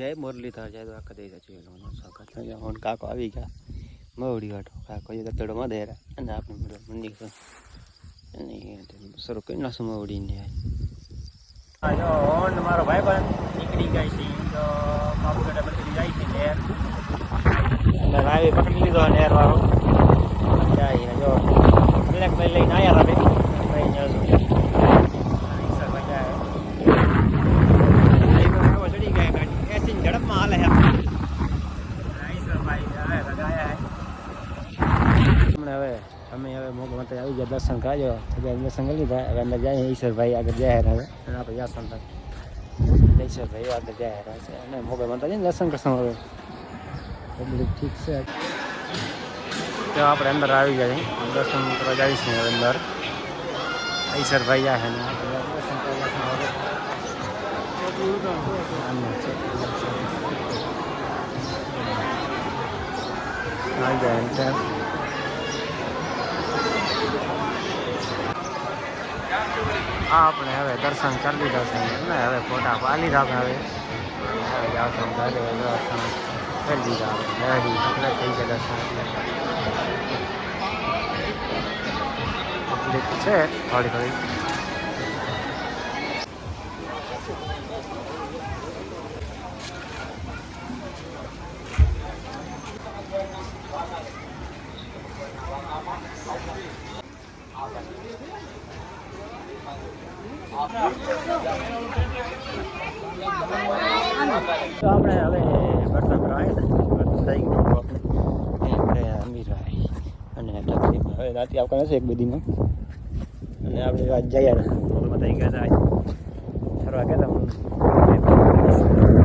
જય મુરલીધર જય દ્વારકા દઈ છે સ્વાગત છે હું કાકો આવી ગયા. મવડી વાટો. કાકો એ તડમાં દેરા. અને આપણે મળ્યો મંદિર છે અને શરૂ કરી નાખશું મવડીને. જો ઓન મારો ભાઈ પણ નીકળી ગઈ છે. તો કાપુગડા બધી જાય છે. નેર અને રાવી પકડી લીધો નેર વાળો હમણાં હવે અમે હવે મોગ માટે આવી ગયા દર્શન કરાજો દર્શન કરી લીધા હવે અંદર જાય ઈશ્વરભાઈ આગળ જાહેર હવે અને આપણે જાસન ઈશ્વરભાઈ આગળ જાહેર છે અને મોગલ માતા જઈને દર્શન કરશું હવે બધું ઠીક છે તો આપણે અંદર આવી જાય દર્શન કરવા જઈશું હવે અંદર ઈશ્વરભાઈ જાય ને આપણે દર્શન કરવા જઈશું હવે આનું છે. આવી જાય એમ છે. હા આપણે હવે દર્શન કરી લીધા છે ને હવે ફોટા પાડી લીધા આપણે હવે હવે જાશું ઘરે દર્શન કરી દીધા હવે રેડી આપણે થઈ ગયા દર્શન પબ્લિક છે થોડી થોડી આપણે હવે વરસાદ આવ્યા થઈ ગયું આપણે આપણે અમીરભાઈ અને તકલીફ હવે રાતે આવતા હશે એક બધીમાં અને આપણે આજ જઈએ મોલમાં થઈ ગયા હતા ફરવા ગયા હતા